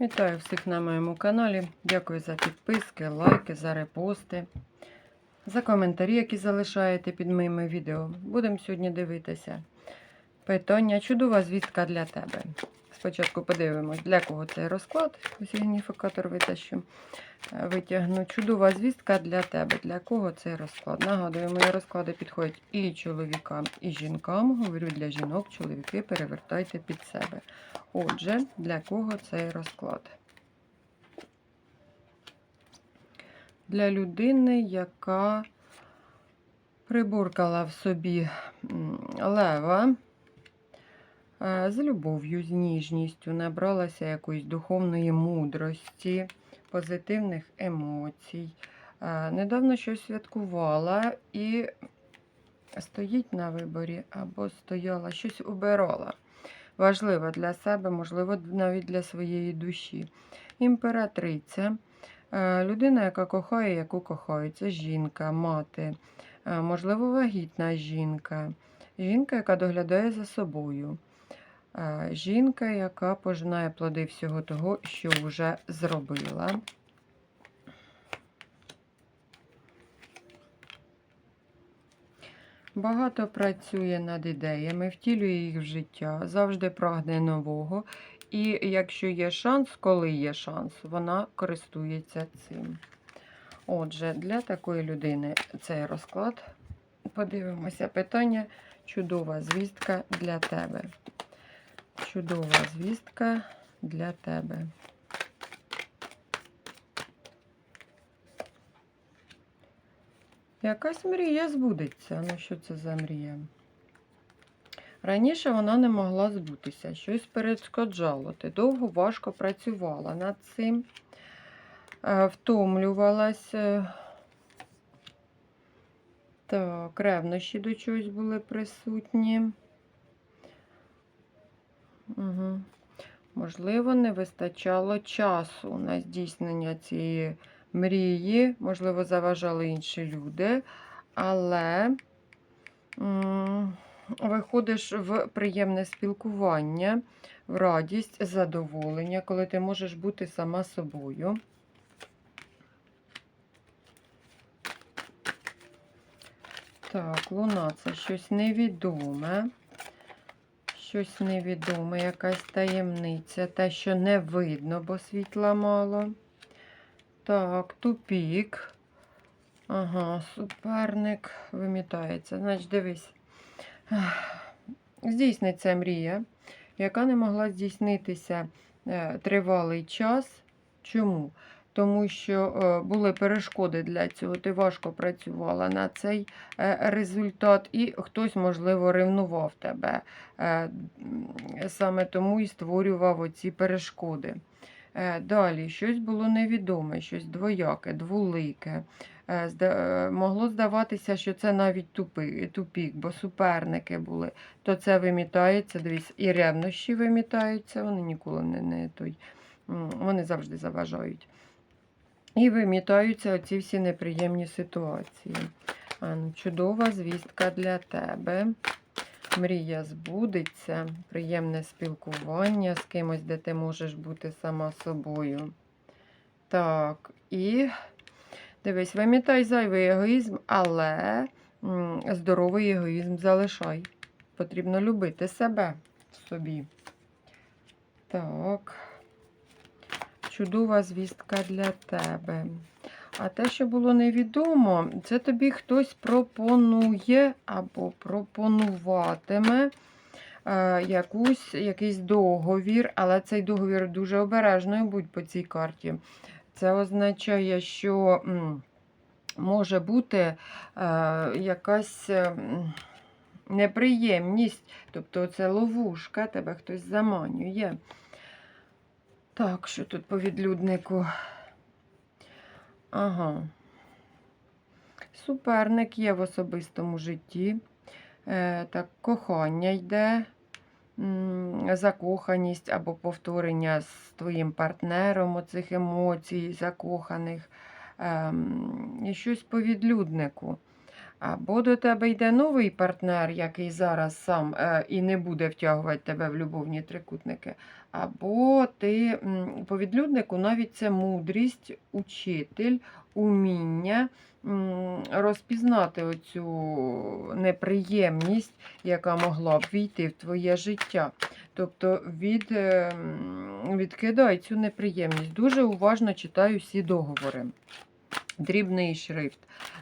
Вітаю всіх на моєму каналі. Дякую за підписки, лайки, за репости, за коментарі, які залишаєте під моїми відео. Будемо сьогодні дивитися. Питання чудова звістка для тебе. Спочатку подивимось, для кого цей розклад. Сигніфікатор витащу. Е, Витягну. Чудова звістка для тебе. Для кого цей розклад? Нагадую, мої розклади підходять і чоловікам, і жінкам. Говорю для жінок, чоловіки перевертайте під себе. Отже, для кого цей розклад? Для людини, яка приборкала в собі лева, з любов'ю, з ніжністю, набралася якоїсь духовної мудрості, позитивних емоцій. Е, Недавно щось святкувала і стоїть на виборі або стояла, щось обирала важлива для себе, можливо, навіть для своєї душі. Імператриця е, людина, яка кохає, яку кохається, жінка, мати, е, можливо, вагітна жінка, жінка, яка доглядає за собою. Е, Жінка, яка пожинає плоди всього того, що вже зробила. Багато працює над ідеями, втілює їх в життя, завжди прагне нового. І якщо є шанс, коли є шанс, вона користується цим. Отже, для такої людини цей розклад. Подивимося питання. Чудова звістка для тебе. Чудова звістка для тебе. Якась мрія збудеться. Ну, що це за мрія? Раніше вона не могла збутися, щось перешкоджало. Ти довго важко працювала над цим, е, втомлювалася. Так, ревнощі до чогось були присутні. Угу. Можливо, не вистачало часу на здійснення цієї мрії, можливо, заважали інші люди, але виходиш в приємне спілкування, в радість, задоволення, коли ти можеш бути сама собою. Так, луна це щось невідоме. Щось невідоме, якась таємниця, те, що не видно, бо світла мало. Так, тупік. Ага, суперник вимітається. Значить, дивись. Здійсниться мрія, яка не могла здійснитися е, тривалий час. Чому? Тому що е, були перешкоди для цього. Ти важко працювала на цей е, результат, і хтось, можливо, ревнував тебе. Е, Саме тому і створював оці перешкоди. Далі щось було невідоме, щось двояке, двулике. Могло здаватися, що це навіть тупік, бо суперники були. То це вимітається, дивись, і ревнощі вимітаються, вони ніколи не, не той, вони завжди заважають. І вимітаються оці всі неприємні ситуації. Чудова звістка для тебе. Мрія збудеться, приємне спілкування з кимось, де ти можеш бути сама собою. Так, і дивись, вимітай зайвий егоїзм, але здоровий егоїзм залишай. Потрібно любити себе собі. Так. Чудова звістка для тебе. А те, що було невідомо, це тобі хтось пропонує або пропонуватиме е, якусь, якийсь договір, але цей договір дуже обережною будь по цій карті. Це означає, що може бути е, якась е, неприємність, тобто це ловушка, тебе хтось заманює. Так, що тут по відлюднику? Ага. Суперник є в особистому житті. Е, так, кохання йде, закоханість або повторення з твоїм партнером оцих емоцій, закоханих. Ем, і щось по відлюднику. Або до тебе йде новий партнер, який зараз сам е, і не буде втягувати тебе в любовні трикутники. Або ти по відлюднику навіть це мудрість, учитель, уміння розпізнати оцю неприємність, яка могла б війти в твоє життя. Тобто від, відкидай цю неприємність. Дуже уважно читаю всі договори. Дрібний шрифт.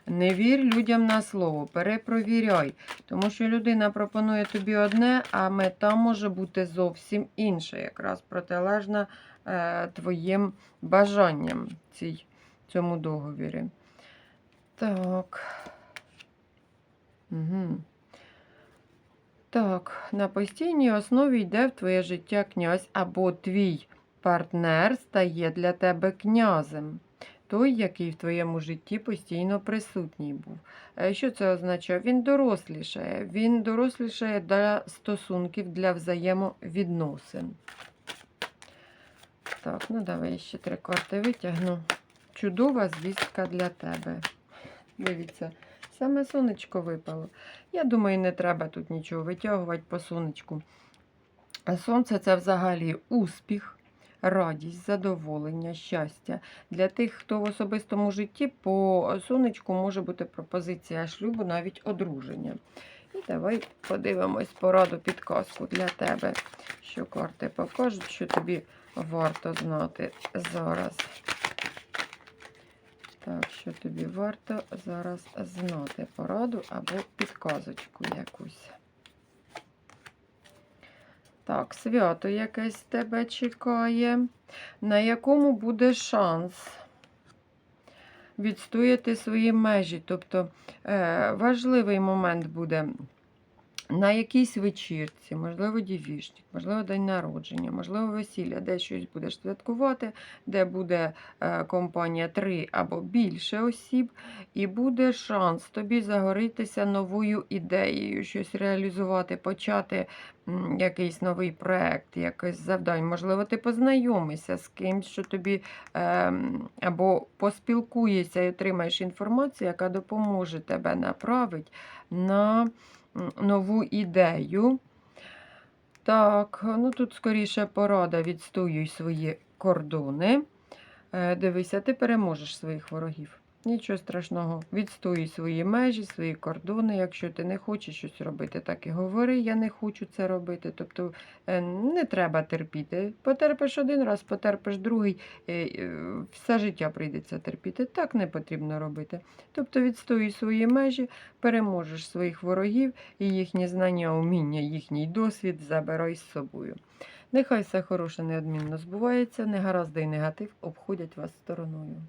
Не вір людям на слово, перепровіряй, тому що людина пропонує тобі одне, а мета може бути зовсім інша, якраз протилежна е, твоїм бажанням цій, цьому договірі. Так. Угу. Так, на постійній основі йде в твоє життя князь, або твій партнер стає для тебе князем. Той, який в твоєму житті постійно присутній був. Е, Що це означає? Він дорослішає. Він дорослішає для стосунків, для взаємовідносин. Так, ну давай ще три карти витягну. Чудова звістка для тебе. Дивіться, саме сонечко випало. Я думаю, не треба тут нічого витягувати по сонечку. Сонце це взагалі успіх, радість, задоволення, щастя. Для тих, хто в особистому житті по сонечку може бути пропозиція шлюбу, навіть одруження. І давай подивимось пораду підказку для тебе, що карти покажуть, що тобі варто знати зараз. Так, що тобі варто зараз знати пораду або підказочку якусь. Так, свято якесь тебе чекає, на якому буде шанс відстояти свої межі. Тобто е, важливий момент буде на якійсь вечірці, можливо, дівішник, можливо, день народження, можливо, весілля, де щось будеш святкувати, де буде е, компанія три або більше осіб, і буде шанс тобі загоритися новою ідеєю, щось реалізувати, почати якийсь новий проект, якесь завдання. Можливо, ти познайомишся з кимсь, що тобі ем, або поспілкуєшся і отримаєш інформацію, яка допоможе тебе направити на нову ідею. Так, ну тут скоріше порада відстоюй свої кордони. Е, Дивися, ти переможеш своїх ворогів. Нічого страшного. Відстоюй свої межі, свої кордони. Якщо ти не хочеш щось робити, так і говори, я не хочу це робити. Тобто е, не треба терпіти. Потерпиш один раз, потерпиш другий, е, е, все життя прийдеться терпіти. Так не потрібно робити. Тобто відстоюй свої межі, переможеш своїх ворогів і їхні знання, уміння, їхній досвід забирай з собою. Нехай все хороше неодмінно збувається, негаразди і негатив обходять вас стороною.